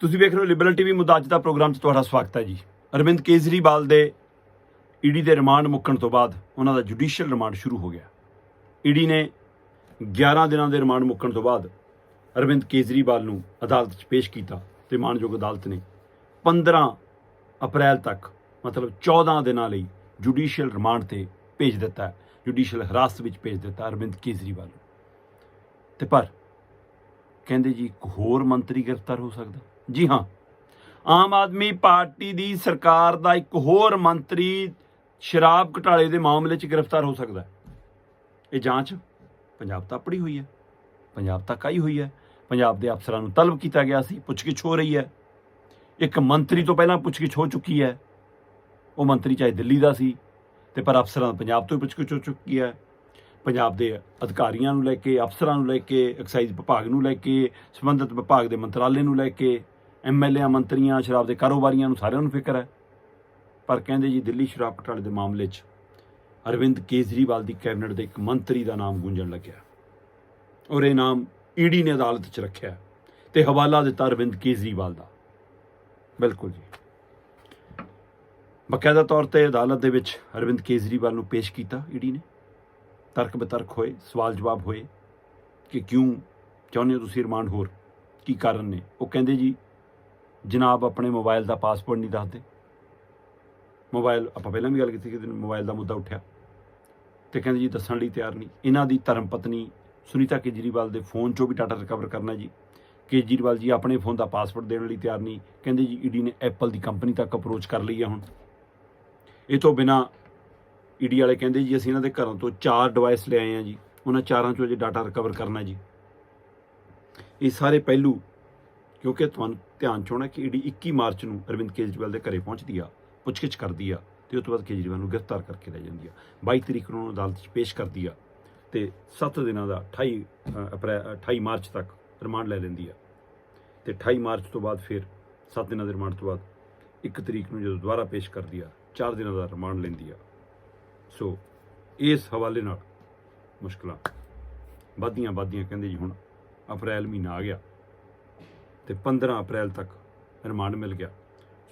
ਤੁਸੀਂ ਵੇਖ ਰਹੇ ਹੋ ਲਿਬਰਲ ਟੀਵੀ ਮੁੱਦਾ ਅੱਜ ਦਾ ਪ੍ਰੋਗਰਾਮ 'ਚ ਤੁਹਾਡਾ ਸਵਾਗਤ ਹੈ ਜੀ। ਅਰਵਿੰਦ ਕੇਜਰੀਵਾਲ ਦੇ ਈਡੀ ਦੇ ਰਿਮਾਂਡ ਮੁੱਕਣ ਤੋਂ ਬਾਅਦ ਉਹਨਾਂ ਦਾ ਜੁਡੀਸ਼ੀਅਲ ਰਿਮਾਂਡ ਸ਼ੁਰੂ ਹੋ ਗਿਆ। ਈਡੀ ਨੇ 11 ਦਿਨਾਂ ਦੇ ਰਿਮਾਂਡ ਮੁੱਕਣ ਤੋਂ ਬਾਅਦ ਅਰਵਿੰਦ ਕੇਜਰੀਵਾਲ ਨੂੰ ਅਦਾਲਤ 'ਚ ਪੇਸ਼ ਕੀਤਾ ਤੇ ਮਾਣਯੋਗ ਅਦਾਲਤ ਨੇ 15 ਅਪ੍ਰੈਲ ਤੱਕ, ਮਤਲਬ 14 ਦਿਨਾਂ ਲਈ ਜੁਡੀਸ਼ੀਅਲ ਰਿਮਾਂਡ ਤੇ ਭੇਜ ਦਿੱਤਾ ਜੁਡੀਸ਼ੀਅਲ ਹਿਰਾਸਤ ਵਿੱਚ ਭੇਜ ਦਿੱਤਾ ਅਰਵਿੰਦ ਕੇਜਰੀਵਾਲ ਨੂੰ। ਤੇ ਪਰ ਕਹਿੰਦੇ ਜੀ ਇੱਕ ਹੋਰ ਮੰਤਰੀ ਗ੍ਰਿਫਤਾਰ ਹੋ ਸਕਦਾ। ਜੀ ਹਾਂ। ਆਮ ਆਦਮੀ ਪਾਰਟੀ ਦੀ ਸਰਕਾਰ ਦਾ ਇੱਕ ਹੋਰ ਮੰਤਰੀ ਸ਼ਰਾਬ ਘੁਟਾਲੇ ਦੇ ਮਾਮਲੇ 'ਚ ਗ੍ਰਿਫਤਾਰ ਹੋ ਸਕਦਾ ਹੈ। ਇਹ ਜਾਂਚ ਪੰਜਾਬ ਤਾਂ ਪੜੀ ਹੋਈ ਹੈ। ਪੰਜਾਬ ਤੱਕ ਆਈ ਹੋਈ ਹੈ। ਪੰਜਾਬ ਦੇ ਅਫਸਰਾਂ ਨੂੰ ਤਲਬ ਕੀਤਾ ਗਿਆ ਸੀ, ਪੁੱਛਗਿੱਛ ਹੋ ਰਹੀ ਹੈ। ਇੱਕ ਮੰਤਰੀ ਤੋਂ ਪਹਿਲਾਂ ਪੁੱਛਗਿੱਛ ਹੋ ਚੁੱਕੀ ਹੈ। ਉਹ ਮੰਤਰੀ ਚਾਹੇ ਦਿੱਲੀ ਦਾ ਸੀ, ਤੇ ਪਰ ਅਫਸਰਾਂ ਪੰਜਾਬ ਤੋਂ ਹੀ ਪੁੱਛਗਿੱਛ ਹੋ ਚੁੱਕੀ ਹੈ। ਪੰਜਾਬ ਦੇ ਅਧਿਕਾਰੀਆਂ ਨੂੰ ਲੈ ਕੇ, ਅਫਸਰਾਂ ਨੂੰ ਲੈ ਕੇ, ਐਕਸਾਈਜ਼ ਵਿਭਾਗ ਨੂੰ ਲੈ ਕੇ, ਸੰਬੰਧਿਤ ਵਿਭਾਗ ਦੇ ਮੰਤਰਾਲੇ ਨੂੰ ਲੈ ਕੇ ਐਮਐਲਏ ਮੰਤਰੀਆਂ, ਸ਼ਰਾਬ ਦੇ ਕਾਰੋਬਾਰੀਆਂ ਨੂੰ ਸਾਰਿਆਂ ਨੂੰ ਫਿਕਰ ਹੈ। ਪਰ ਕਹਿੰਦੇ ਜੀ, ਦਿੱਲੀ ਸ਼ਰਾਬ ਘੁਟਾਲੇ ਦੇ ਮਾਮਲੇ 'ਚ ਅਰਵਿੰਦ ਕੇਜਰੀਵਾਲ ਦੀ ਕੈਬਨਿਟ ਦੇ ਇੱਕ ਮੰਤਰੀ ਦਾ ਨਾਮ ਗੂੰਜਣ ਲੱਗਿਆ। ਔਰ ਇਹ ਨਾਮ ਈਡੀ ਨੇ ਅਦਾਲਤ 'ਚ ਰੱਖਿਆ ਤੇ ਹਵਾਲਾ ਦਿੱਤਾ ਅਰਵਿੰਦ ਕੇਜਰੀਵਾਲ ਦਾ। ਬਿਲਕੁਲ ਜੀ। ਬਕਾਇਦਾ ਤੌਰ ਤੇ ਅਦਾਲਤ ਦੇ ਵਿੱਚ ਅਰਵਿੰਦ ਕੇਜਰੀਵਾਲ ਨੂੰ ਪੇਸ਼ ਕੀਤਾ ਈਡੀ ਨੇ। ਤਰਕ ਬਤਰਕ ਹੋਏ ਸਵਾਲ ਜਵਾਬ ਹੋਏ ਕਿ ਕਿਉਂ? ਚਾਹੁੰਦੇ ਹੋ ਤੁਸੀਂ ਰਿਮਾਂਡ ਹੋਰ? ਕੀ ਕਾਰਨ ਨੇ? ਉਹ ਕਹਿੰਦੇ ਜੀ ਜਨਾਬ ਆਪਣੇ ਮੋਬਾਈਲ ਦਾ ਪਾਸਵਰਡ ਨਹੀਂ ਦੱਸਦੇ। ਮੋਬਾਈਲ, ਆਪਾਂ ਪਹਿਲਾਂ ਵੀ ਗੱਲ ਕੀਤੀ ਕਿ ਮੋਬਾਈਲ ਦਾ ਮੁੱਦਾ ਉੱਠਿਆ। ਤੇ ਕਹਿੰਦੇ ਜੀ ਦੱਸਣ ਲਈ ਤਿਆਰ ਨਹੀਂ। ਇਹਨਾਂ ਦੀ ਧਰਮ ਪਤਨੀ ਸੁਨੀਤਾ ਕੇਜਰੀਵਾਲ ਦੇ ਫੋਨ 'ਚੋਂ ਵੀ ਡਾਟਾ ਰਿਕਵਰ ਕਰਨਾ ਜੀ। ਕੇਜਰੀਵਾਲ ਜੀ ਆਪਣੇ ਫੋਨ ਦਾ ਪਾਸਵਰਡ ਦੇਣ ਲਈ ਤਿਆਰ ਨਹੀਂ। ਕਹਿੰਦੇ ਜੀ ਈਡੀ ਨੇ ਐਪਲ ਦੀ ਕੰਪਨੀ ਤੱਕ ਅਪਰੋਚ ਕਰ ਲਈ ਹੈ ਹੁਣ। ਇਹ ਤੋਂ ਬਿਨਾ ਈਡੀ ਵਾਲੇ ਕਹਿੰਦੇ ਜੀ ਅਸੀਂ ਇਹਨਾਂ ਦੇ ਘਰਾਂ ਤੋਂ ਚਾਰ ਡਿਵਾਈਸ ਲਿਆਏ ਆ ਜੀ। ਉਹਨਾਂ ਚਾਰਾਂ ਚੋਂ ਅਜੇ ਡਾਟਾ ਰਿਕਵਰ ਕਰਨਾ ਜੀ। ਇਹ ਸਾਰੇ ਪਹਿਲੂ ਕਿਉਂਕਿ ਤੁਹਾਨੂੰ ਧਿਆਨ ਚ ਹੋਣਾ ਕਿ ਈਡੀ 21 ਮਾਰਚ ਨੂੰ ਅਰਵਿੰਦ ਕੇਜਰੀਵਾਲ ਦੇ ਘਰੇ ਪਹੁੰਚਦੀ ਆ ਪੁੱਛਗਿੱਛ ਕਰਦੀ ਆ ਤੇ ਉਸ ਤੋਂ ਬਾਅਦ ਕੇਜਰੀਵਾਲ ਨੂੰ ਗ੍ਰਿਫਤਾਰ ਕਰਕੇ ਲੈ ਜਾਂਦੀ ਆ। 22 ਤਰੀਕ ਨੂੰ ਅਦਾਲਤ 'ਚ ਪੇਸ਼ ਕਰਦੀ ਆ ਤੇ 7 ਦਿਨਾਂ ਦਾ 28 ਅ, ਅਪ੍ਰੈਲ 28 ਮਾਰਚ ਤੱਕ ਰਿਮਾਂਡ ਲੈ ਲੈਂਦੀ ਆ। ਤੇ 28 ਮਾਰਚ ਤੋਂ ਬਾਅਦ ਫਿਰ 7 ਦਿਨਾਂ ਦੇ ਰਿਮਾਂਡ ਤੋਂ ਬਾਅਦ 1 ਤਰੀਕ ਨੂੰ ਜਦੋਂ ਦੁਬਾਰਾ ਪੇਸ਼ ਕਰਦੀ ਆ 4 ਦਿਨਾਂ ਦਾ ਰਿਮਾਂਡ ਲੈਂਦੀ ਆ। ਸੋ ਇਸ ਹਵਾਲੇ ਨਾਲ ਮੁਸ਼ਕਲਾਂ ਵੱਧਦੀਆਂ ਵੱਧਦੀਆਂ ਕਹਿੰਦੇ ਜੀ ਹੁਣ ਅਪ੍ਰੈਲ ਮਹੀਨਾ ਆ ਗਿਆ। ਤੇ 15 ਅਪ੍ਰੈਲ ਤੱਕ ਰਿਮਾਂਡ ਮਿਲ ਗਿਆ।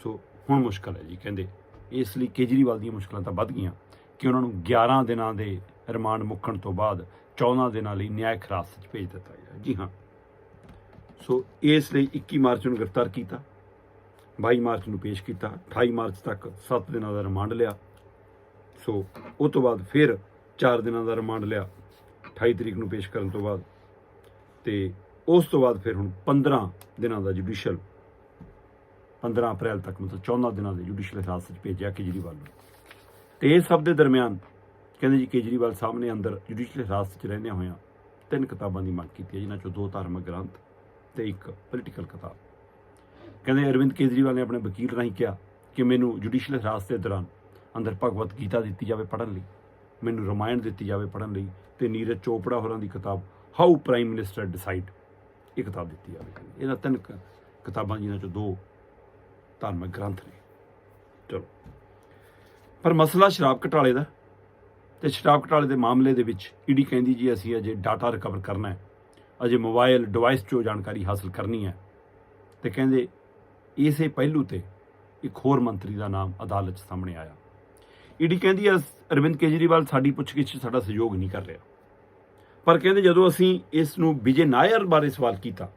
ਸੋ ਹੁਣ ਮੁਸ਼ਕਲ ਹੈ ਜੀ, ਕਹਿੰਦੇ, ਇਸ ਲਈ ਕੇਜਰੀਵਾਲ ਦੀਆਂ ਮੁਸ਼ਕਲਾਂ ਤਾਂ ਵੱਧ ਗਈਆਂ ਕਿ ਉਹਨਾਂ ਨੂੰ 11 ਦਿਨਾਂ ਦੇ ਰਿਮਾਂਡ ਮੁੱਕਣ ਤੋਂ ਬਾਅਦ 14 ਦਿਨਾਂ ਲਈ ਨਿਆਇਕ ਹਿਰਾਸਤ 'ਚ ਭੇਜ ਦਿੱਤਾ ਗਿਆ। ਜੀ ਹਾਂ। ਸੋ ਇਸ ਲਈ 21 ਮਾਰਚ ਨੂੰ ਗ੍ਰਿਫਤਾਰ ਕੀਤਾ 22 ਮਾਰਚ ਨੂੰ ਪੇਸ਼ ਕੀਤਾ 28 ਮਾਰਚ ਤੱਕ 7 ਦਿਨਾਂ ਦਾ ਰਿਮਾਂਡ ਲਿਆ। ਸੋ ਉਸ ਤੋਂ ਬਾਅਦ ਫਿਰ 4 ਦਿਨਾਂ ਦਾ ਰਿਮਾਂਡ ਲਿਆ 28 ਤਰੀਕ ਨੂੰ ਪੇਸ਼ ਕਰਨ ਤੋਂ ਬਾਅਦ। ਤੇ ਉਸ ਤੋਂ ਬਾਅਦ ਫਿਰ ਹੁਣ 15 ਦਿਨਾਂ ਦਾ ਜੁਡੀਸ਼ੀਅਲ 15 ਅਪ੍ਰੈਲ ਤੱਕ ਮਤਲਬ 14 ਦਿਨਾਂ ਦੇ ਜੁਡੀਸ਼ੀਅਲ ਹਿਰਾਸਤ 'ਚ ਭੇਜਿਆ ਕੇਜਰੀਵਾਲ ਨੂੰ। ਤੇ ਇਹ ਸਭ ਦੇ ਦਰਮਿਆਨ ਕਹਿੰਦੇ ਜੀ ਕੇਜਰੀਵਾਲ ਸਾਹਿਬ ਨੇ ਅੰਦਰ ਜੁਡੀਸ਼ੀਅਲ ਹਿਰਾਸਤ 'ਚ ਰਹਿੰਦਿਆਂ ਹੋਇਆਂ ਤਿੰਨ ਕਿਤਾਬਾਂ ਦੀ ਮੰਗ ਕੀਤੀ ਹੈ, ਜਿਨ੍ਹਾਂ ਚੋਂ ਦੋ ਧਾਰਮਿਕ ਗ੍ਰੰਥ ਤੇ ਇੱਕ ਪੋਲੀਟੀਕਲ ਕਿਤਾਬ। ਕਹਿੰਦੇ ਅਰਵਿੰਦ ਕੇਜਰੀਵਾਲ ਨੇ ਆਪਣੇ ਵਕੀਲ ਰਾਹੀਂ ਕਿਹਾ ਕਿ ਮੈਨੂੰ ਜੁਡੀਸ਼ੀਅਲ ਹਿਰਾਸਤ ਦੇ ਦੌਰਾਨ ਅੰਦਰ ਭਗਵਤ ਗੀਤਾ ਦਿੱਤੀ ਜਾਵੇ ਪੜ੍ਹਨ ਲਈ, ਮੈਨੂੰ ਰਮਾਇਣ ਦਿੱਤੀ ਜਾਵੇ ਪੜ੍ਹਨ ਲਈ ਤੇ ਨੀਰਜ ਚੋਪੜਾ ਹੋਰਾਂ ਦੀ ਕਿਤਾਬ ਹਾਊ ਪ੍ਰਾਈਮ ਮਿਨਿਸਟਰ ਡਿਸਾਈਡ ਇਹ ਕਿਤਾਬ ਦਿੱਤੀ ਜਾਵੇ ਇਹਨਾਂ ਤਿੰਨ ਕ- ਕਿਤਾਬਾਂ ਜਿਨ੍ਹਾਂ ਚੋਂ ਦੋ ਧਾਰਮਿਕ ਗ੍ਰੰਥ ਨੇ। ਚਲੋ। ਪਰ ਮਸਲਾ ਸ਼ਰਾਬ ਘਟਾਲੇ ਦਾ ਤੇ ਸ਼ਰਾਬ ਘਟਾਲੇ ਦੇ ਮਾਮਲੇ ਦੇ ਵਿੱਚ ਈਡੀ ਕਹਿੰਦੀ ਜੀ, ਅਸੀਂ ਅਜੇ ਡਾਟਾ ਰਿਕਵਰ ਕਰਨਾ ਹੈ। ਅਜੇ ਮੋਬਾਈਲ ਡਿਵਾਈਸ 'ਚੋਂ ਜਾਣਕਾਰੀ ਹਾਸਲ ਕਰਨੀ ਹੈ। ਤੇ ਕਹਿੰਦੇ, ਇਸੇ ਪਹਿਲੂ ਤੇ ਇੱਕ ਹੋਰ ਮੰਤਰੀ ਦਾ ਨਾਮ ਅਦਾਲਤ 'ਚ ਸਾਹਮਣੇ ਆਇਆ। ਈਡੀ ਕਹਿੰਦੀ ਹੈ, ਅਰਵਿੰਦ ਕੇਜਰੀਵਾਲ ਸਾਡੀ ਪੁੱਛਗਿੱਛ ਸਾਡਾ ਸਹਿਯੋਗ ਨਹੀਂ ਕਰ ਰਿਹਾ। ਪਰ ਕਹਿੰਦੇ ਜਦੋਂ ਅਸੀਂ ਇਸ ਨੂੰ ਵਿਜੇ ਨਾਇਰ ਬਾਰੇ ਸਵਾਲ ਕੀਤਾ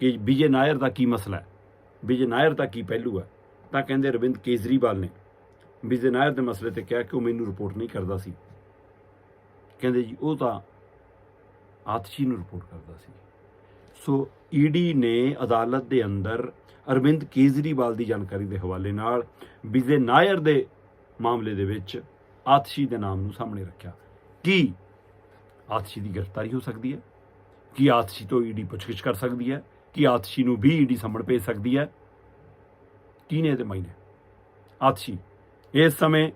ਕਿ ਵਿਜੇ ਨਾਇਰ ਦਾ ਕੀ ਮਸਲਾ ਹੈ, ਵਿਜੇ ਨਾਇਰ ਦਾ ਕੀ ਪਹਿਲੂ ਹੈ, ਤਾਂ ਕਹਿੰਦੇ ਅਰਵਿੰਦ ਕੇਜਰੀਵਾਲ ਨੇ ਵਿਜੇ ਨਾਇਰ ਦੇ ਮਸਲੇ ਤੇ ਕਿਹਾ ਕਿ ਉਹ ਮੈਨੂੰ ਰਿਪੋਰਟ ਨਹੀਂ ਕਰਦਾ ਸੀ। ਕਹਿੰਦੇ ਜੀ, ਉਹ ਤਾਂ ਆਤਸ਼ੀ ਨੂੰ ਰਿਪੋਰਟ ਕਰਦਾ ਸੀ। ਸੋ ਈਡੀ ਨੇ ਅਦਾਲਤ ਦੇ ਅੰਦਰ ਅਰਵਿੰਦ ਕੇਜਰੀਵਾਲ ਦੀ ਜਾਣਕਾਰੀ ਦੇ ਹਵਾਲੇ ਨਾਲ ਵਿਜੇ ਨਾਇਰ ਦੇ ਮਾਮਲੇ ਦੇ ਵਿੱਚ ਆਤਸ਼ੀ ਦੇ ਨਾਮ ਨੂੰ ਸਾਹਮਣੇ ਰੱਖਿਆ। ਕੀ ਆਤਸ਼ੀ ਦੀ ਗ੍ਰਿਫਤਾਰੀ ਹੋ ਸਕਦੀ ਹੈ? ਕੀ ਆਤਸ਼ੀ ਤੋਂ ਈਡੀ ਪੁੱਛਗਿੱਛ ਕਰ ਸਕਦੀ ਹੈ? ਕੀ ਆਤਸ਼ੀ ਨੂੰ ਵੀ ਈਡੀ ਸਾਹਮਣ ਭੇਜ ਸਕਦੀ ਹੈ? ਕੀ ਨੇ ਇਹਦੇ ਮਾਇਨੇ? ਆਤਸ਼ੀ, ਇਸ ਸਮੇਂ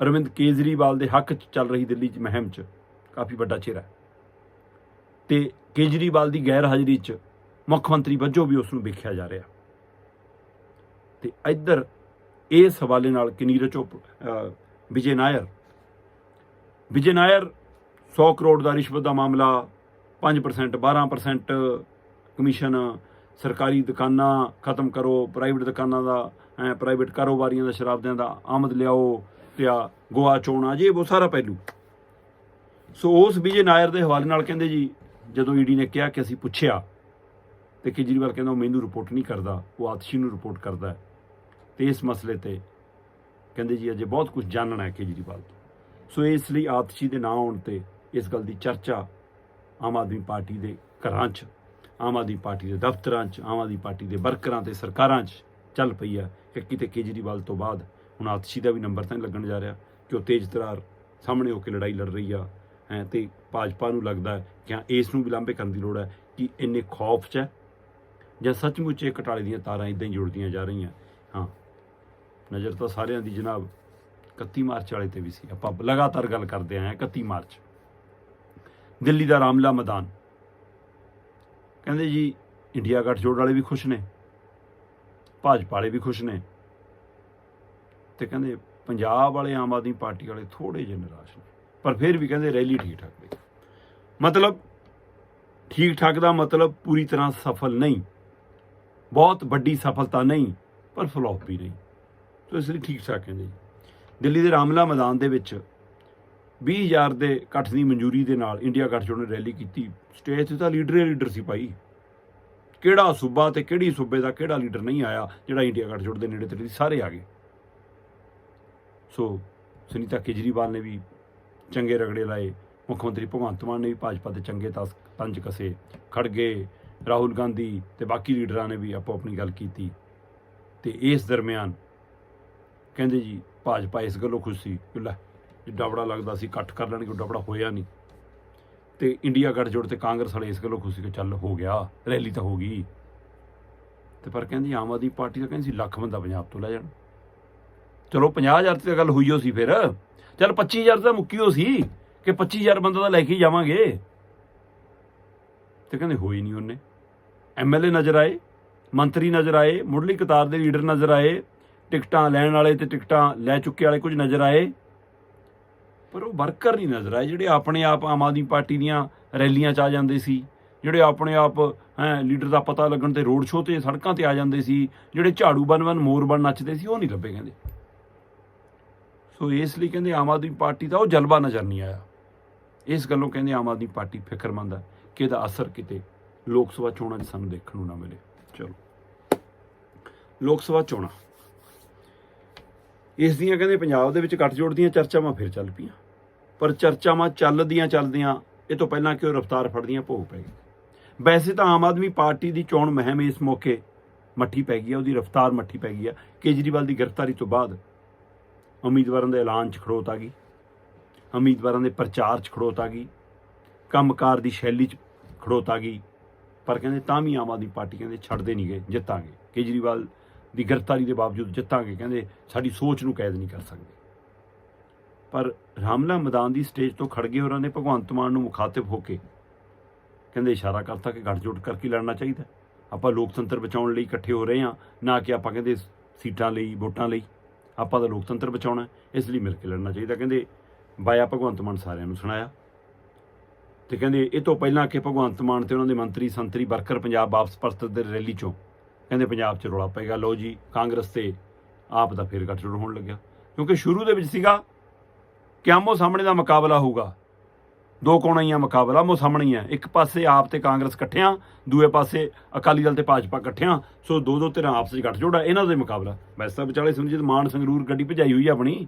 ਅਰਵਿੰਦ ਕੇਜਰੀਵਾਲ ਦੇ ਹੱਕ 'ਚ ਚੱਲ ਰਹੀ ਦਿੱਲੀ 'ਚ ਮਹਿਮ 'ਚ ਕਾਫੀ ਵੱਡਾ ਚਿਹਰਾ ਹੈ। ਤੇ ਕੇਜਰੀਵਾਲ ਦੀ ਗੈਰ ਹਾਜ਼ਰੀ 'ਚ ਮੁੱਖ ਮੰਤਰੀ ਵਜੋਂ ਵੀ ਉਸ ਨੂੰ ਵੇਖਿਆ ਜਾ ਰਿਹਾ। ਤੇ ਇੱਧਰ ਇਸ ਹਵਾਲੇ ਨਾਲ ਕਿ ਨੀਰਜ ਚੋਪ ਵਿਜੇ ਨਾਇਰ ਵਿਜੇ ਨਾਇਰ 100 ਕਰੋੜ ਦਾ ਰਿਸ਼ਵਤ ਦਾ ਮਾਮਲਾ 5% 12% ਕਮਿਸ਼ਨ, ਸਰਕਾਰੀ ਦੁਕਾਨਾਂ ਖਤਮ ਕਰੋ ਪ੍ਰਾਈਵੇਟ ਦੁਕਾਨਾਂ ਦਾ ਪ੍ਰਾਈਵੇਟ ਕਾਰੋਬਾਰੀਆਂ ਦਾ, ਸ਼ਰਾਬਦਿਆਂ ਦਾ ਆਮਦ ਲਿਆਓ ਤੇ ਆ ਗੋਆ ਚੋਣਾ ਜੇ ਉਹ ਸਾਰਾ ਪਹਿਲੂ। ਸੋ ਉਸ ਵਿਜੇ ਨਾਇਰ ਦੇ ਹਵਾਲੇ ਨਾਲ ਕਹਿੰਦੇ ਜੀ, ਜਦੋਂ ਈਡੀ ਨੇ ਕਿਹਾ ਕਿ ਅਸੀਂ ਪੁੱਛਿਆ, ਤੇ ਕੇਜਰੀਵਾਲ ਕਹਿੰਦਾ ਉਹ ਮੈਨੂੰ ਰਿਪੋਰਟ ਨਹੀਂ ਕਰਦਾ, ਉਹ ਆਤਸ਼ੀ ਨੂੰ ਰਿਪੋਰਟ ਕਰਦਾ ਹੈ। ਤੇ ਇਸ ਮਸਲੇ ਤੇ ਕਹਿੰਦੇ ਜੀ, ਅਜੇ ਬਹੁਤ ਕੁਝ ਜਾਣਨਾ ਹੈ ਕੇਜਰੀਵਾਲ ਤੋਂ। ਸੋ ਇਸ ਲਈ ਆਤਸ਼ੀ ਦੇ ਨਾਂ ਆਉਣ ਤੇ ਇਸ ਗੱਲ ਦੀ ਚਰਚਾ ਆਮ ਆਦਮੀ ਪਾਰਟੀ ਦੇ ਘਰਾਂ 'ਚ, ਆਮ ਆਦਮੀ ਪਾਰਟੀ ਦੇ ਦਫ਼ਤਰਾਂ 'ਚ, ਆਮ ਆਦਮੀ ਪਾਰਟੀ ਦੇ ਵਰਕਰਾਂ ਤੇ ਸਰਕਾਰਾਂ 'ਚ ਚੱਲ ਪਈ ਆ ਕਿ ਕਿਤੇ ਕੇਜਰੀਵਾਲ ਤੋਂ ਬਾਅਦ ਹੁਣ ਆਤਸ਼ੀ ਦਾ ਵੀ ਨੰਬਰ ਤਾਂ ਨਹੀਂ ਲੱਗਣ ਜਾ ਰਿਹਾ ਕਿ ਉਹ ਤੇਜ਼ ਤਰਾਰ ਸਾਹਮਣੇ ਹੋ ਕੇ ਲੜਾਈ ਲੜ ਰਹੀ ਆ। ਹੈ, ਤੇ ਭਾਜਪਾ ਨੂੰ ਲੱਗਦਾ ਕਿ ਹਾਂ, ਇਸ ਨੂੰ ਵੀ ਲਾਂਭੇ ਕਰਨ ਦੀ ਲੋੜ ਹੈ ਕਿ ਇੰਨੇ ਖੌਫ 'ਚ ਹੈ ਜਾਂ ਸੱਚਮੁੱਚ ਇਹ ਘਟਾਲੇ ਦੀਆਂ ਤਾਰਾਂ ਇਦਾਂ ਹੀ ਜੁੜਦੀਆਂ ਜਾ ਰਹੀਆਂ। ਹਾਂ, ਨਜ਼ਰ ਤਾਂ ਸਾਰਿਆਂ ਦੀ ਜਨਾਬ 31 ਮਾਰਚ ਵਾਲੇ ਤੇ ਵੀ ਸੀ। ਆਪਾਂ ਲਗਾਤਾਰ ਗੱਲ ਕਰਦੇ ਆਏ ਹਾਂ 31 ਮਾਰਚ। ਦਿੱਲੀ ਦਾ ਰਾਮਲਾ ਮੈਦਾਨ। ਕਹਿੰਦੇ ਜੀ, ਇੰਡੀਆ ਗੱਠਜੋੜ ਵਾਲੇ ਵੀ ਖੁਸ਼ ਨੇ, ਭਾਜਪਾ ਵਾਲੇ ਵੀ ਖੁਸ਼ ਨੇ। ਤੇ ਕਹਿੰਦੇ ਪੰਜਾਬ ਵਾਲੇ, ਆਮ ਆਦਮੀ ਪਾਰਟੀ ਵਾਲੇ ਥੋੜੇ ਜਿਹੇ ਨਿਰਾਸ਼ ਨੇ। ਪਰ ਫਿਰ ਵੀ ਕਹਿੰਦੇ ਰੈਲੀ ਠੀਕ ਠਾਕ ਰਹੀ ਮਤਲਬ ਠੀਕ ਠਾਕ ਦਾ ਮਤਲਬ ਪੂਰੀ ਤਰ੍ਹਾਂ ਸਫਲ ਨਹੀਂ। ਬਹੁਤ ਵੱਡੀ ਸਫਲਤਾ ਨਹੀਂ, ਪਰ ਫਲॉप ਵੀ ਨਹੀਂ। ਤੋ ਇਸ ਲਈ ਠੀਕ ਠਾਕ ਕਹਿੰਦੇ ਜੀ। ਦਿੱਲੀ ਦੇ ਰਾਮਲਾ ਮੈਦਾਨ ਦੇ ਵਿੱਚ 20000 ਦੇ ਇਕੱਠ ਦੀ ਮਨਜ਼ੂਰੀ ਦੇ ਨਾਲ ਇੰਡੀਆ ਗੱਠਜੋੜ ਨੇ ਰੈਲੀ ਕੀਤੀ। ਸਟੇਜ ਤੇ ਤਾਂ ਲੀਡਰ ਹੀ ਲੀਡਰ ਸੀ ਭਾਈ। ਕਿਹੜਾ ਸੂਬਾ ਤੇ ਕਿਹੜੀ ਸੂਬੇ ਦਾ ਕਿਹੜਾ ਲੀਡਰ ਨਹੀਂ ਆਇਆ ਜਿਹੜਾ ਇੰਡੀਆ ਗੱਠਜੋੜ ਦੇ ਨੇੜੇ ਤੇੜੇ ਸੀ, ਸਾਰੇ ਆ ਗਏ। ਸੋ ਸੁਨੀਤਾ ਕੇਜਰੀਵਾਲ ਨੇ ਵੀ ਚੰਗੇ ਰਗੜੇ ਲਾਏ। ਮੁੱਖ ਮੰਤਰੀ ਭਗਵੰਤ ਮਾਨ ਨੇ ਵੀ ਭਾਜਪਾ ਦੇ ਚੰਗੇ ਤਸ ਤੰਜ ਕਸੇ ਖੜਗੇ ਰਾਹੁਲ ਗਾਂਧੀ ਤੇ ਬਾਕੀ ਲੀਡਰਾਂ ਨੇ ਵੀ ਆਪੋ ਆਪਣੀ ਗੱਲ ਕੀਤੀ। ਤੇ ਇਸ ਦਰਮਿਆਨ ਕਹਿੰਦੇ ਜੀ ਭਾਜਪਾ ਇਸ ਗੱਲੋਂ ਖੁਸ਼ ਸੀ। ਕਿ ਲੈ ਜੇ ਡਬੜਾ ਲੱਗਦਾ ਸੀ, ਇਕੱਠ ਕਰ ਲੈਣਗੇ ਉਹ ਡਬੜਾ ਹੋਇਆ ਨਹੀਂ। ਤੇ ਇੰਡੀਆ ਗੱਠਜੋੜ ਤੇ ਕਾਂਗਰਸ ਵਾਲੇ ਇਸ ਗੱਲੋਂ ਖੁਸ਼ੀ ਕਿ ਚੱਲ ਹੋ ਗਿਆ, ਰੈਲੀ ਤਾਂ ਹੋ ਗਈ। ਤੇ ਪਰ ਕਹਿੰਦੀ ਆਮ ਆਦਮੀ ਪਾਰਟੀ ਤਾਂ ਕਹਿੰਦੀ ਸੀ ਲੱਖ ਬੰਦਾ ਪੰਜਾਬ ਤੋਂ ਲੈ ਜਾਣ। ਚਲੋ 50000 ਤੇ ਤਾਂ ਗੱਲ ਹੋਈ ਹੋ ਸੀ ਫਿਰ। ਚਲ 25000 ਤਾਂ ਮੁੱਕੀ ਹੋ ਸੀ ਕਿ 25000 ਬੰਦਾ ਤਾਂ ਲੈ ਕੇ ਜਾਵਾਂਗੇ। ਤੇ ਕਹਿੰਦੇ ਹੋਈ ਨਹੀਂ ਉਹਨੇ। ਐਮਐਲਏ ਨਜ਼ਰ ਆਏ, ਮੰਤਰੀ ਨਜ਼ਰ ਆਏ, ਮੁੱਢਲੀ ਕਤਾਰ ਦੇ ਲੀਡਰ ਨਜ਼ਰ ਆਏ, ਟਿਕਟਾਂ ਲੈਣ ਵਾਲੇ ਤੇ ਟਿਕਟਾਂ ਲੈ ਚੁੱਕੇ ਵਾਲੇ ਕੁਝ ਨਜ਼ਰ ਆਏ। ਪਰ ਉਹ ਵਰਕਰ ਨਹੀਂ ਨਜ਼ਰ ਆਏ, ਜਿਹੜੇ ਆਪਣੇ ਆਪ ਆਮ ਆਦਮੀ ਪਾਰਟੀ ਦੀਆਂ ਰੈਲੀਆਂ 'ਚ ਆ ਜਾਂਦੇ ਸੀ, ਜਿਹੜੇ ਆਪਣੇ ਆਪ, ਹੈ, ਲੀਡਰ ਦਾ ਪਤਾ ਲੱਗਣ ਤੇ ਰੋਡ ਸ਼ੋਅ ਤੇ ਸੜਕਾਂ ਤੇ ਆ ਜਾਂਦੇ ਸੀ, ਜਿਹੜੇ ਝਾੜੂ ਬਨ ਬਨ, ਮੋਰ ਬਨ ਨੱਚਦੇ ਸੀ, ਉਹ ਨਹੀਂ ਲੱਭੇ ਕਹਿੰਦੇ। ਸੋ ਇਸ ਲਈ ਕਹਿੰਦੇ ਆਮ ਆਦਮੀ ਪਾਰਟੀ ਦਾ ਉਹ ਜਲਵਾ ਨਜ਼ਰ ਨਹੀਂ ਆਇਆ। ਇਸ ਗੱਲੋਂ ਕਹਿੰਦੇ ਆਮ ਆਦਮੀ ਪਾਰਟੀ ਫਿਕਰਮੰਦ ਹੈ ਕਿ ਇਹਦਾ ਅਸਰ ਕਿਤੇ ਲੋਕ ਸਭਾ ਚੋਣਾਂ 'ਚ ਸਾਨੂੰ ਦੇਖਣ ਨੂੰ ਨਾ ਮਿਲੇ। ਚਲੋ। ਲੋਕ ਸਭਾ ਚੋਣਾਂ। ਇਸ ਦੀਆਂ ਕਹਿੰਦੇ ਪੰਜਾਬ ਦੇ ਵਿੱਚ ਗੱਠਜੋੜ ਦੀਆਂ ਚਰਚਾਵਾਂ ਫਿਰ ਚੱਲ ਪਈਆਂ। ਪਰ ਚਰਚਾਵਾਂ ਚੱਲਦੀਆਂ ਚੱਲਦੀਆਂ, ਇਹ ਤੋਂ ਪਹਿਲਾਂ ਕਿ ਉਹ ਰਫ਼ਤਾਰ ਫੜਦੀਆਂ ਭੋਗ ਪੈ ਗਈ ਵੈਸੇ ਤਾਂ ਆਮ ਆਦਮੀ ਪਾਰਟੀ ਦੀ ਚੋਣ ਮੁਹਿੰਮ ਇਸ ਮੌਕੇ ਮੱਠੀ ਪੈ ਗਈ ਆ, ਉਹਦੀ ਰਫ਼ਤਾਰ ਮੱਠੀ ਪੈ ਗਈ ਆ। ਕੇਜਰੀਵਾਲ ਦੀ ਗ੍ਰਿਫਤਾਰੀ ਤੋਂ ਬਾਅਦ ਉਮੀਦਵਾਰਾਂ ਦੇ ਐਲਾਨ 'ਚ ਖੜੋਤ ਆ ਗਈ। ਉਮੀਦਵਾਰਾਂ ਦੇ ਪ੍ਰਚਾਰ 'ਚ ਖੜੋਤ ਆ ਗਈ। ਕੰਮਕਾਰ ਦੀ ਸ਼ੈਲੀ 'ਚ ਖੜੋਤ ਆ ਗਈ। ਪਰ ਕਹਿੰਦੇ ਤਾਂ ਵੀ ਆਮ ਆਦਮੀ ਪਾਰਟੀ ਕਹਿੰਦੇ ਛੱਡਦੇ ਨਹੀਂ ਗਏ, ਜਿੱਤਾਂਗੇ। ਕੇਜਰੀਵਾਲ ਦੀ ਗ੍ਰਿਫਤਾਰੀ ਦੇ ਬਾਵਜੂਦ ਜਿੱਤਾਂਗੇ, ਕਹਿੰਦੇ ਸਾਡੀ ਸੋਚ ਨੂੰ ਕੈਦ ਨਹੀਂ ਕਰ ਸਕਦੇ। ਪਰ ਰਾਮਲਾ ਮੈਦਾਨ ਦੀ ਸਟੇਜ ਤੋਂ ਖੜ ਗਏ ਉਹਨਾਂ ਨੇ ਭਗਵੰਤ ਮਾਨ ਨੂੰ ਮੁਖਾਤਿਬ ਹੋ ਕੇ। ਕਹਿੰਦੇ ਇਸ਼ਾਰਾ ਕਰਤਾ ਕਿ ਗੱਠਜੋੜ ਕਰਕੇ ਲੜਨਾ ਚਾਹੀਦਾ ਆਪਾਂ ਲੋਕਤੰਤਰ ਬਚਾਉਣ ਲਈ ਇਕੱਠੇ ਹੋ ਰਹੇ ਹਾਂ, ਨਾ ਕਿ ਆਪਾਂ ਕਹਿੰਦੇ ਸੀਟਾਂ ਲਈ, ਵੋਟਾਂ ਲਈ। ਆਪਾਂ ਤਾਂ ਲੋਕਤੰਤਰ ਬਚਾਉਣਾ ਇਸ ਲਈ ਮਿਲ ਕੇ ਲੜਨਾ ਚਾਹੀਦਾ, ਕਹਿੰਦੇ ਬਾਇਆ ਭਗਵੰਤ ਮਾਨ ਸਾਰਿਆਂ ਨੂੰ ਸੁਣਾਇਆ। ਤੇ ਕਹਿੰਦੇ ਇਹ ਤੋਂ ਪਹਿਲਾਂ ਕਿ ਭਗਵੰਤ ਮਾਨ ਤੇ ਉਹਨਾਂ ਦੇ ਮੰਤਰੀ ਸੰਤਰੀ ਵਰਕਰ ਪੰਜਾਬ ਵਾਪਸ ਪਰਤਦੇ ਦੇ ਰੈਲੀ ਚੋਂ, ਕਹਿੰਦੇ ਪੰਜਾਬ 'ਚ ਰੌਲਾ ਪਏਗਾ ਲਓ ਜੀ, ਕਾਂਗਰਸ ਤੇ ਆਪ ਦਾ ਫੇਰ ਗੱਠਜੋੜ ਹੋਣ ਲੱਗਿਆ। ਕਿਉਂਕਿ ਸ਼ੁਰੂ ਦੇ ਵਿੱਚ ਸੀਗਾ ਕਿ ਆਮੋ ਸਾਹਮਣੇ ਦਾ ਮੁਕਾਬਲਾ ਹੋਊਗਾ? ਦੋ ਕੌਣ ਹੀ ਆ ਮੁਕਾਬਲਾ ਮੋ ਸਾਹਮਣੇ ਹੀ ਹੈ। ਇੱਕ ਪਾਸੇ ਆਪ ਤੇ ਕਾਂਗਰਸ ਇਕੱਠਿਆਂ, ਦੂਏ ਪਾਸੇ ਅਕਾਲੀ ਦਲ ਤੇ ਭਾਜਪਾ ਇਕੱਠਿਆਂ, ਸੋ ਦੋ ਦੋ ਧਿਰਾਂ ਆਪਸ ਵਿੱਚ ਗੱਠਜੋੜ ਆ ਇਹਨਾਂ ਦਾ ਮੁਕਾਬਲਾ। ਵੈਸੇ ਤਾਂ ਵਿਚਾਲੇ ਸਮਝੀ ਮਾਨ ਸੰਗਰੂਰ ਗੱਡੀ ਭਜਾਈ ਹੋਈ ਆ ਆਪਣੀ।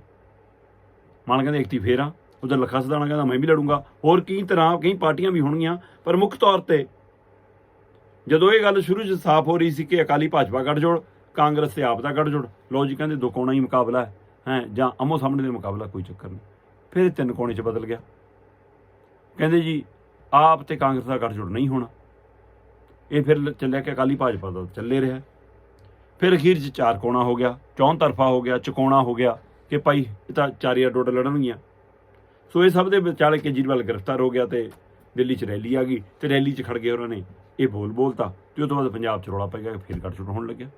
ਮਾਨ ਕਹਿੰਦੇ ਇੱਕ ਤੀ ਫੇਰ ਆ। ਉਧਰ ਲੱਖਾ ਸਦਾਣਾ ਕਹਿੰਦਾ, ਮੈਂ ਵੀ ਲੜੂੰਗਾ। ਹੋਰ ਕਈ ਤਰ੍ਹਾਂ ਕਈ ਪਾਰਟੀਆਂ ਵੀ ਹੋਣਗੀਆਂ, ਪਰ ਮੁੱਖ ਤੌਰ ਤੇ ਜਦੋਂ ਇਹ ਗੱਲ ਸ਼ੁਰੂ 'ਚ ਸਾਫ਼ ਹੋ ਰਹੀ ਸੀ ਕਿ ਅਕਾਲੀ ਭਾਜਪਾ ਗੱਠਜੋੜ, ਕਾਂਗਰਸ ਤੇ ਆਪ ਦਾ ਗੱਠਜੋੜ ਲੋ ਜੀ ਕਹਿੰਦੇ ਦੋ ਕੋਣਾ ਹੀ ਮੁਕਾਬਲਾ ਹੈ, ਜਾਂ ਅਮੋ ਸਾਹਮਣੇ ਦੇ ਮੁਕਾਬਲਾ ਕੋਈ ਚੱਕਰ ਨਹੀਂ। ਫਿਰ ਤਿੰਨ ਕੋਣੇ 'ਚ ਬਦਲ ਗਿਆ। ਕਹਿੰਦੇ ਜੀ, ਆਪ ਤੇ ਕਾਂਗਰਸ ਦਾ ਗੱਠਜੋੜ ਨਹੀਂ ਹੋਣਾ। ਇਹ ਫਿਰ ਚੱਲਿਆ ਕਿ ਅਕਾਲੀ ਭਾਜਪਾ ਦਾ ਚੱਲੇ ਰਿਹਾ। ਫਿਰ ਅਖੀਰ 'ਚ ਚਾਰ ਕੋਣਾ ਹੋ ਗਿਆ, ਚੌਂ ਤਰਫਾ ਹੋ ਗਿਆ, ਚਕੋਣਾ ਹੋ ਗਿਆ ਕਿ ਭਾਈ ਇਹ ਤਾਂ ਚਾਰੀਆ ਡੋਡ ਲੜਨਗੀਆਂ। ਸੋ ਇਹ ਸਭ ਦੇ ਵਿਚਾਲੇ ਕੇਜਰੀਵਾਲ ਗ੍ਰਿਫਤਾਰ ਹੋ ਗਿਆ ਤੇ ਦਿੱਲੀ 'ਚ ਰੈਲੀ ਆ ਗਈ ਤੇ ਰੈਲੀ 'ਚ ਖੜ ਗਏ ਉਹਨਾਂ ਨੇ। ਇਹ ਬੋਲ ਬੋਲਤਾ ਤੇ ਉਹ ਤੋਂ ਬਾਅਦ ਪੰਜਾਬ 'ਚ ਰੌਲਾ ਪੈ ਗਿਆ ਫਿਰ ਗੱਠਜੋੜ ਹੋਣ ਲੱਗਿਆ।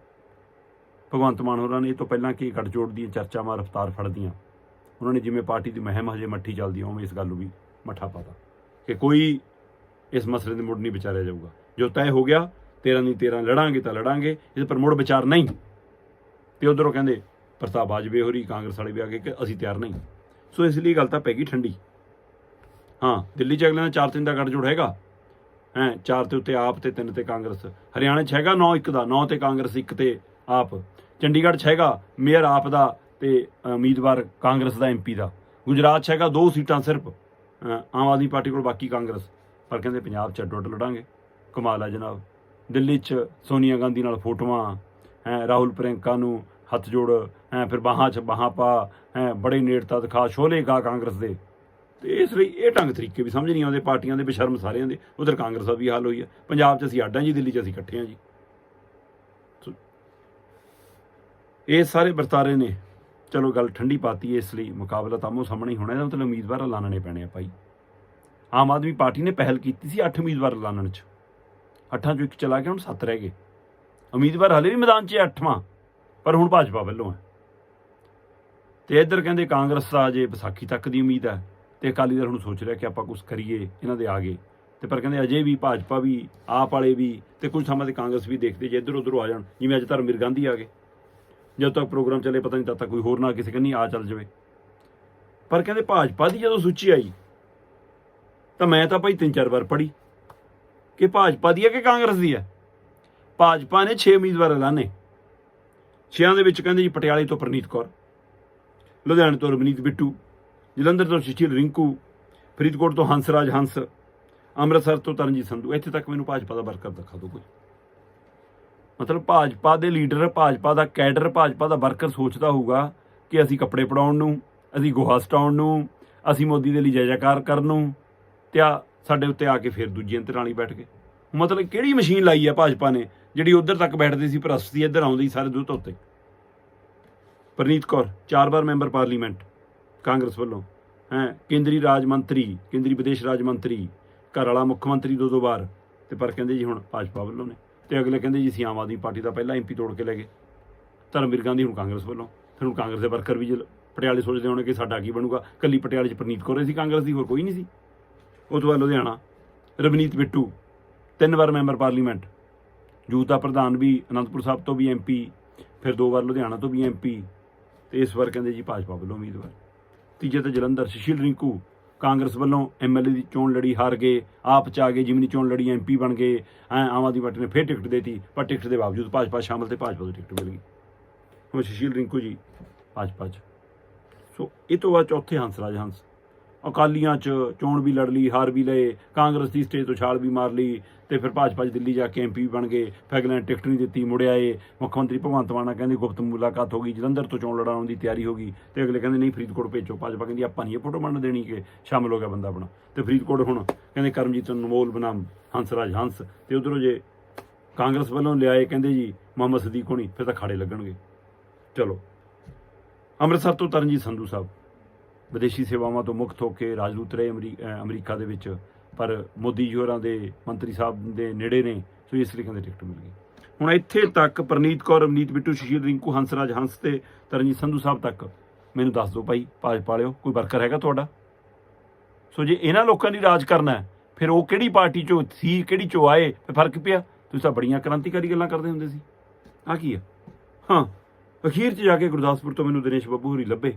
ਭਗਵੰਤ ਮਾਨ ਹੋਰਾਂ ਨੇ ਇਹ ਤੋਂ ਪਹਿਲਾਂ ਕਿ ਗੱਠਜੋੜ ਦੀਆਂ ਚਰਚਾਵਾਂ, ਰਫ਼ਤਾਰ ਫੜਦੀਆਂ। ਉਹਨਾਂ ਨੇ ਜਿਵੇਂ ਪਾਰਟੀ ਦੀ ਮਹਿਮ ਹਜੇ ਮੱਠੀ ਚੱਲਦੀ ਆ, ਉਵੇਂ ਇਸ ਗੱਲ ਨੂੰ ਵੀ ਮੱਠਾ ਪਾਤਾ। ਕਿ ਕੋਈ ਇਸ ਮਸਲੇ ਦੇ ਮੁੱਢ ਨਹੀਂ ਵਿਚਾਰਿਆ ਜਾਊਗਾ। ਜੋ ਤੈਅ ਹੋ ਗਿਆ 13 ਦੀ 13 ਲੜਾਂਗੇ ਤਾਂ ਲੜਾਂਗੇ ਇਸ ਪਰ ਮੁੜ ਵਿਚਾਰ ਨਹੀਂ। ਤੇ ਉਧਰੋਂ ਕਹਿੰਦੇ ਪ੍ਰਤਾਪ ਬਾਜਵੇ ਹੋਰੀ ਕਾਂਗਰਸ ਵਾਲੇ ਵੀ ਆ ਗਏ ਕਿ ਅਸੀਂ ਤਿਆਰ ਨਹੀਂ। ਸੋ ਇਸ ਲਈ ਗੱਲ ਤਾਂ ਪੈ ਗਈ ਠੰਡੀ। ਹਾਂ ਦਿੱਲੀ ਚ ਅਗਲੇ ਦਾ 4-3 ਦਾ ਗੱਠਜੋੜ ਹੈਗਾ। ਹੈ 4 ਤੇ ਉੱਤੇ ਆਪ ਤੇ 3 ਤੇ ਕਾਂਗਰਸ। ਹਰਿਆਣਾ ਚ ਹੈਗਾ 9-1 ਦਾ 9 ਤੇ ਕਾਂਗਰਸ 1 ਤੇ ਆਪ। ਚੰਡੀਗੜ੍ਹ ਚ ਹੈਗਾ ਮੇਅਰ ਆਪ ਦਾ ਤੇ ਉਮੀਦਵਾਰ ਕਾਂਗਰਸ ਦਾ ਐਮਪੀ ਦਾ। ਗੁਜਰਾਤ ਚ ਹੈਗਾ ਦੋ ਸੀਟਾਂ ਸਿਰਫ। ਆਮ ਆਦਮੀ ਪਾਰਟੀ ਕੋਲ ਬਾਕੀ ਕਾਂਗਰਸ। ਪਰ ਕਹਿੰਦੇ ਪੰਜਾਬ ਚ ਅੱਡੋ ਅੱਡ ਲੜਾਂਗੇ। ਕਮਾਲ ਆ ਜਨਾਬ। ਦਿੱਲੀ ਚ ਸੋਨੀਆ ਗਾਂਧੀ ਨਾਲ ਫੋਟੋਆਂ। ਹੈ ਰਾਹੁਲ ਪ੍ਰਿੰਕਾ ਨੂੰ ਹੱਥ ਜੋੜ। ਹੈ ਫਿਰ ਬਾਹਾਂ 'ਚ ਬਾਹਾਂ ਪਾ। ਹੈ ਬੜੇ ਨੇੜਤਾ ਦਿਖਾ। ਸ਼ੋਲੇ ਗਾ ਕਾਂਗਰਸ ਦੇ। ਤੇ ਇਸ ਲਈ ਇਹ ਢੰਗ ਤਰੀਕੇ ਵੀ ਸਮਝ ਨਹੀਂ ਆਉਂਦੇ ਪਾਰਟੀਆਂ ਦੇ, ਬੇਸ਼ਰਮ ਸਾਰਿਆਂ ਦੇ। ਉਧਰ ਕਾਂਗਰਸ ਦਾ ਵੀ ਹਾਲ ਹੋਈ ਹੈ ਪੰਜਾਬ 'ਚ ਅਸੀਂ ਅੱਡਾਂ ਜੀ, ਦਿੱਲੀ 'ਚ ਅਸੀਂ ਇਕੱਠੇ ਹਾਂ ਜੀ। ਇਹ ਸਾਰੇ ਵਰਤਾਰੇ ਨੇ। ਚਲੋ ਗੱਲ ਠੰਡੀ ਪਾਤੀ ਹੈ ਇਸ ਲਈ, ਮੁਕਾਬਲਾ ਤਾਂ ਆਮੋ ਸਾਹਮਣੇ ਹੀ ਹੋਣਾ, ਇਹਦਾ ਮਤਲਬ ਉਮੀਦਵਾਰ ਐਲਾਨਣੇ ਪੈਣੇ ਆ ਭਾਈ। ਆਮ ਆਦਮੀ ਪਾਰਟੀ ਨੇ ਪਹਿਲ ਕੀਤੀ ਸੀ 8 ਉਮੀਦਵਾਰ ਐਲਾਨਣ 'ਚ। ਅੱਠਾਂ 'ਚੋਂ ਇੱਕ ਚਲਾ ਗਿਆ, ਹੁਣ 7 ਰਹਿ ਗਏ। ਉਮੀਦਵਾਰ ਹਲੇ ਵੀ ਮੈਦਾਨ 'ਚ ਹੈ ਅੱਠਵਾਂ, ਪਰ ਹੁਣ ਭਾਜਪਾ ਵੱਲੋਂ ਹੈ। ਤੇ ਇੱਧਰ ਕਹਿੰਦੇ ਕਾਂਗਰਸ ਦਾ ਜੇ ਵਿਸਾਖੀ ਤੱਕ ਦੀ ਉਮੀਦ ਹੈ, ਤੇ ਅਕਾਲੀ ਦਲ ਹੁਣ ਸੋਚ ਰਿਹਾ ਕਿ ਆਪਾਂ ਕੁਝ ਕਰੀਏ ਇਹਨਾਂ ਦੇ ਆਗੇ। ਤੇ ਪਰ ਕਹਿੰਦੇ ਅਜੇ ਵੀ ਭਾਜਪਾ ਵੀ, ਆਪ ਵਾਲੇ ਵੀ, ਤੇ ਕੁਝ ਥਾਵਾਂ ਤੇ ਕਾਂਗਰਸ ਵੀ ਦੇਖਦੇ, ਜੇ ਇੱਧਰ ਉੱਧਰ ਆ ਜਾਣ, ਜਿਵੇਂ ਅੱਜ ਧਰਮਵੀਰ ਗਾਂਧੀ ਆ ਗਏ। ਜਦੋਂ ਤੱਕ ਪ੍ਰੋਗਰਾਮ ਚੱਲੇ ਪਤਾ ਨਹੀਂ ਤਦ ਤੱਕ ਕੋਈ ਹੋਰ ਨਾ ਕਿਸੇ ਕੰਨੀ ਆ ਚੱਲ ਜਾਵੇ। ਪਰ ਕਹਿੰਦੇ ਭਾਜਪਾ ਦੀ ਜਦੋਂ ਸੂਚੀ ਆਈ, ਤਾਂ ਮੈਂ ਤਾਂ ਭਾਈ ਤਿੰਨ ਚਾਰ ਵਾਰ ਪੜ੍ਹੀ। ਕਿ ਭਾਜਪਾ ਦੀ ਹੈ ਕਿ ਕਾਂਗਰਸ ਦੀ ਹੈ? ਭਾਜਪਾ ਨੇ 6 ਉਮੀਦਵਾਰ ਐਲਾਨੇ। ਛਿਆਂ ਦੇ ਵਿੱਚ ਕਹਿੰਦੇ ਜੀ ਪਟਿਆਲੇ ਤੋਂ ਪ੍ਰਨੀਤ ਕੌਰ, ਲੁਧਿਆਣੇ ਤੋਂ ਰਵਨੀਤ ਬਿੱਟੂ, ਜਲੰਧਰ ਤੋਂ ਸ਼ਸ਼ੀਲ ਰਿੰਕੂ, ਫਰੀਦਕੋਟ ਤੋਂ ਹੰਸਰਾਜ ਹੰਸ, ਅੰਮ੍ਰਿਤਸਰ ਤੋਂ ਤਰਨਜੀਤ ਸੰਧੂ। ਇੱਥੇ ਤੱਕ ਮੈਨੂੰ ਭਾਜਪਾ ਦਾ ਵਰਕਰ ਦਿਖਾ ਦਿਓ ਕੋਈ। ਮਤਲਬ ਭਾਜਪਾ ਦੇ ਲੀਡਰ, ਭਾਜਪਾ ਦਾ ਕੈਡਰ, ਭਾਜਪਾ ਦਾ ਵਰਕਰ ਸੋਚਦਾ ਹੋਊਗਾ ਕਿ ਅਸੀਂ ਕੱਪੜੇ ਪੜਾਉਣ ਨੂੰ, ਅਸੀਂ ਗੋਹਾ ਸਟਾਉਣ ਨੂੰ, ਅਸੀਂ ਮੋਦੀ ਦੇ ਲਈ ਜੈ ਜੈਕਾਰ ਕਰਨ ਨੂੰ ਤੇ ਆ ਸਾਡੇ ਉੱਤੇ ਆ ਕੇ ਫਿਰ ਦੂਜੀਆਂ ਧਿਰਾਂ ਵਾਲੀ ਬੈਠ ਗਏ। ਮਤਲਬ ਕਿਹੜੀ ਮਸ਼ੀਨ ਲਾਈ ਆ ਭਾਜਪਾ ਨੇ ਜਿਹੜੀ ਉਧਰ ਤੱਕ ਬੈਠਦੀ ਸੀ ਪ੍ਰਸਤੀ ਇੱਧਰ ਆਉਂਦੀ ਸੀ ਸਾਰੇ ਦੁੱਧ ਉੱਤੇ? ਪਰਨੀਤ ਕੌਰ, ਚਾਰ ਵਾਰ ਮੈਂਬਰ ਪਾਰਲੀਮੈਂਟ, ਕਾਂਗਰਸ ਵੱਲੋਂ, ਹੈ, ਕੇਂਦਰੀ ਰਾਜ ਮੰਤਰੀ, ਕੇਂਦਰੀ ਵਿਦੇਸ਼ ਰਾਜ ਮੰਤਰੀ, ਘਰ ਵਾਲਾ ਮੁੱਖ ਮੰਤਰੀ ਦੋ ਦੋ ਵਾਰ, ਤੇ ਪਰ ਕਹਿੰਦੇ ਜੀ ਹੁਣ ਭਾਜਪਾ ਵੱਲੋਂ ਨੇ। ਤੇ ਅਗਲੇ ਕਹਿੰਦੇ ਜੀ ਅਸੀਂ ਆਮ ਆਦਮੀ ਪਾਰਟੀ ਦਾ ਪਹਿਲਾ ਐਮਪੀ ਤੋੜ ਕੇ ਲੈ ਗਏ। ਧਰਮਵੀਰ ਗਾਂਧੀ ਹੁਣ ਕਾਂਗਰਸ ਵੱਲੋਂ। ਫਿਰ ਹੁਣ ਕਾਂਗਰਸ ਦੇ ਵਰਕਰ ਵੀ ਜਲ- ਪਟਿਆਲੇ ਸੋਚਦੇ ਹੋਣੇ ਕਿ ਸਾਡਾ ਕੀ ਬਣੂਗਾ। ਕੱਲੀ ਪਟਿਆਲੇ 'ਚ ਪ੍ਰਨੀਤ ਕੌਰ ਸੀ ਕਾਂਗਰਸ ਦੀ, ਹੋਰ ਕੋਈ ਨਹੀਂ ਸੀ। ਉਹ ਤੋਂ ਬਾਅਦ ਲੁਧਿਆਣਾ। ਰਵਨੀਤ ਬਿੱਟੂ, ਤਿੰਨ ਵਾਰ ਮੈਂਬਰ ਪਾਰਲੀਮੈਂਟ। ਯੂਥ ਦਾ ਪ੍ਰਧਾਨ ਵੀ ਅਨੰਦਪੁਰ ਸਾਹਿਬ ਤੋਂ ਵੀ ਐਮਪੀ ਫਿਰ ਦੋ ਵਾਰ ਲੁਧਿਆਣਾ ਤੋਂ ਵੀ ਐਮਪੀ ਤੇ ਇਸ ਵਾਰ ਕਹਿੰਦੇ ਜੀ ਭਾਜਪਾ ਵੱਲੋਂ ਉਮੀਦਵਾਰ। ਤੀਜੇ ਤੇ ਜਲੰਧਰ, ਸੁਸ਼ੀਲ ਰਿੰਕੂ। ਕਾਂਗਰਸ ਵੱਲੋਂ ਐਮਐਲਏ ਦੀ ਚੋਣ ਲੜੀ ਹਾਰ ਗਏ, ਆਪ ਚ ਆ ਗਏ, ਜਿਮਨੀ ਚੋਣ ਲੜੀ ਐਮਪੀ ਬਣ ਗਏ, ਐ ਆਮ ਆਦਮੀ ਪਾਰਟੀ ਨੇ ਫਿਰ ਟਿਕਟ ਦੇਤੀ, ਪਰ ਟਿਕਟ ਦੇ ਬਾਵਜੂਦ ਭਾਜਪਾ ਸ਼ਾਮਲ ਤੇ ਭਾਜਪਾ ਤੋਂ ਟਿਕਟ ਮਿਲ ਗਈ। ਹੁਣ ਸੁਸ਼ੀਲ ਰਿੰਕੂ ਜੀ, ਭਾਜਪਾ ਚ। ਸੋ ਇਹ ਤੋਂ ਬਾਅਦ ਚੌਥੇ ਹੰਸ, ਰਾਜ ਹੰਸ। ਅਕਾਲੀਆਂ ਚ ਚੋਣ ਵੀ ਲੜ ਲਈ, ਹਾਰ ਵੀ ਲਏ, ਕਾਂਗਰਸ ਦੀ ਸਟੇਜ ਤੋਂ ਛਾਲ ਵੀ ਮਾਰ ਲਈ ਤੇ ਫਿਰ ਭਾਜਪਾ 'ਚ ਦਿੱਲੀ ਜਾ ਕੇ ਐਮਪੀ ਬਣ ਗਏ। ਫੈਗਲੈਂਡ ਟਿਕਟ ਨਹੀਂ ਦਿੱਤੀ ਮੁੜਿਆ ਆਏ। ਮੁੱਖ ਮੰਤਰੀ ਭਗਵੰਤ ਮਾਨ ਨਾਲ ਕਹਿੰਦੇ ਗੁਪਤ ਮੁਲਾਕਾਤ ਹੋ ਗਈ। ਜਲੰਧਰ ਤੋਂ ਚੋਣ ਲੜਾਉਣ ਦੀ ਤਿਆਰੀ ਹੋ ਗਈ। ਤੇ ਅਗਲੇ ਕਹਿੰਦੇ ਨਹੀਂ, ਫਰੀਦਕੋਟ ਭੇਜੋ। ਭਾਜਪਾ ਕਹਿੰਦੀ, ਆਪਾਂ ਨਹੀਂ ਇਹ ਫੋਟੋ ਬਣਨ ਦੇਣੀ ਕਿ ਸ਼ਾਮਲ ਹੋ ਗਿਆ ਬੰਦਾ ਆਪਣਾ। ਤੇ ਫਰੀਦਕੋਟ ਹੁਣ ਕਹਿੰਦੇ ਕਰਮਜੀਤ ਅਨਮੋਲ ਬਨਾਮ ਹੰਸਰਾਜ ਹੰਸ। ਤੇ ਉਧਰੋਂ ਜੇ ਕਾਂਗਰਸ ਵੱਲੋਂ ਲਿਆਏ, ਕਹਿੰਦੇ ਜੀ, ਮੁਹੰਮਦ ਸਦੀਕ ਹੋਣੀ, ਫਿਰ ਤਾਂ ਖਾੜੇ ਲੱਗਣਗੇ। ਚਲੋ। ਅੰਮ੍ਰਿਤਸਰ ਤੋਂ ਤਰਨਜੀਤ ਸੰਧੂ ਸਾਹਿਬ। ਵਿਦੇਸ਼ੀ ਸੇਵਾਵਾਂ ਤੋਂ ਮੁਕਤ ਹੋ ਕੇ ਰਾਜਦੂਤ ਰਹੇ ਅਮਰੀ- ਅਮਰੀਕਾ ਦੇ ਵਿੱਚ। ਪਰ ਮੋਦੀ ਜੀ ਹੋਰਾਂ ਦੇ ਮੰਤਰੀ ਸਾਹਿਬ ਦੇ ਨੇੜੇ ਨੇ, ਸੋ ਇਸ ਲਈ ਕਹਿੰਦੇ ਟਿਕਟ ਮਿਲ ਗਈ। ਹੁਣ ਇੱਥੇ ਤੱਕ ਪ੍ਰਨੀਤ ਕੌਰ, ਅਵਨੀਤ ਬਿੱਟੂ ਸ਼ਸ਼ੀਲ ਰਿੰਕੂ, ਹੰਸਰਾਜ ਹੰਸ ਤੇ ਤਰਨਜੀਤ ਸੰਧੂ ਸਾਹਿਬ ਤੱਕ ਮੈਨੂੰ ਦੱਸ ਦਿਓ ਭਾਈ ਭਾਜਪਾ ਵਾਲਿਓ ਕੋਈ ਵਰਕਰ ਹੈਗਾ ਤੁਹਾਡਾ? ਸੋ ਜੇ ਇਹਨਾਂ ਲੋਕਾਂ ਦੀ ਰਾਜ ਕਰਨਾ ਹੈ, ਫਿਰ ਉਹ ਕਿਹੜੀ ਪਾਰਟੀ ਚੋਂ ਸੀ, ਕਿਹੜੀ ਚੋਂ ਆਏ, ਫਿਰ ਫ਼ਰਕ ਪਿਆ? ਤੁਸੀਂ ਤਾਂ ਬੜੀਆਂ ਕ੍ਰਾਂਤੀਕਾਰੀ ਗੱਲਾਂ ਕਰਦੇ ਹੁੰਦੇ ਸੀ। ਆ ਕੀ ਆ ਹਾਂ, ਅਖੀਰ 'ਚ ਜਾ ਕੇ ਗੁਰਦਾਸਪੁਰ ਤੋਂ ਮੈਨੂੰ ਦਿਨੇਸ਼ ਬੱਬੂ ਹੋਰੀ ਲੱਭੇ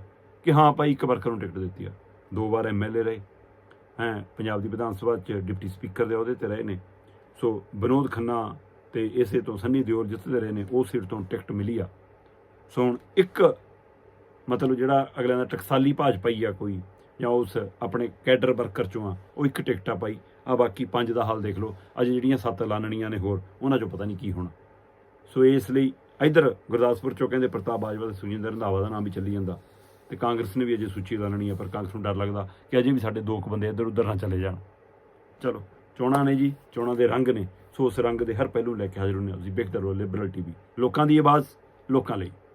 ਕਿ ਹਾਂ ਭਾਈ ਇੱਕ ਵਰਕਰ ਨੂੰ ਟਿਕਟ ਦਿੱਤੀ ਆ। ਦੋ ਵਾਰ ਐਮਐਲਏ ਰਹੇ ਹੈ, ਪੰਜਾਬ ਦੀ ਵਿਧਾਨ ਸਭਾ 'ਚ ਡਿਪਟੀ ਸਪੀਕਰ ਦੇ ਅਹੁਦੇ ਤੇ ਰਹੇ ਨੇ। ਸੋ ਵਿਨੋਦ ਖੰਨਾ ਤੇ ਇਸੇ ਤੋਂ ਸੰਨੀ ਦਿਓਲ ਜਿੱਤਦੇ ਰਹੇ ਨੇ, ਉਹ ਸੀਟ ਤੋਂ ਟਿਕਟ ਮਿਲੀ ਆ। ਸੋ ਹੁਣ ਇੱਕ ਮਤਲਬ ਜਿਹੜਾ ਅਗਲਿਆਂ ਦਾ ਟਕਸਾਲੀ ਭਾਜਪਾਈ ਆ ਕੋਈ, ਜਾਂ ਉਸ ਆਪਣੇ ਕੈਡਰ ਵਰਕਰ ਚੋਂ ਆ, ਉਹ ਇੱਕ ਟਿਕਟ ਆ ਪਾਈ ਆ ਬਾਕੀ ਪੰਜ ਦਾ ਹਾਲ ਦੇਖ ਲਓ। ਅੱਜ ਜਿਹੜੀਆਂ ਸੱਤ ਲਾਨਣੀਆਂ ਨੇ ਹੋਰ, ਉਹਨਾਂ 'ਚੋਂ ਪਤਾ ਨਹੀਂ ਕੀ ਹੋਣਾ। ਸੋ ਇਸ ਲਈ ਇਧਰ ਗੁਰਦਾਸਪੁਰ ਚੋਂ ਕਹਿੰਦੇ ਪ੍ਰਤਾਪ ਬਾਜਵਾ ਤੇ ਸੁਖਜਿੰਦਰ ਰੰਧਾਵਾ ਦਾ ਨਾਮ ਵੀ ਚੱਲੀ ਜਾਂਦਾ। ਤੇ ਕਾਂਗਰਸ ਨੇ ਵੀ ਅਜੇ ਸੂਚੀ ਲਾਣਣੀ ਹੈ ਪਰ ਕਾਂਗਰਸ ਨੂੰ ਡਰ ਲੱਗਦਾ ਕਿ ਅਜੇ ਵੀ ਸਾਡੇ ਦੋ ਕੁ ਬੰਦੇ ਇੱਧਰ ਉੱਧਰ ਨਾ ਚਲੇ ਜਾਣ। ਚਲੋ, ਚੋਣਾਂ ਨੇ ਜੀ, ਚੋਣਾਂ ਦੇ ਰੰਗ ਨੇ। ਸੋ ਉਸ ਰੰਗ ਦੇ ਹਰ ਪਹਿਲੂ ਲੈ ਕੇ ਹਾਜ਼ਰ ਹੁੰਦੇ ਹਾਂ ਤੁਸੀਂ ਵੇਖਦੇ ਰਹੋ ਲਿਬਰਲ ਟੀਵੀ। ਲੋਕਾਂ ਦੀ ਆਵਾਜ਼, ਲੋਕਾਂ ਲਈ।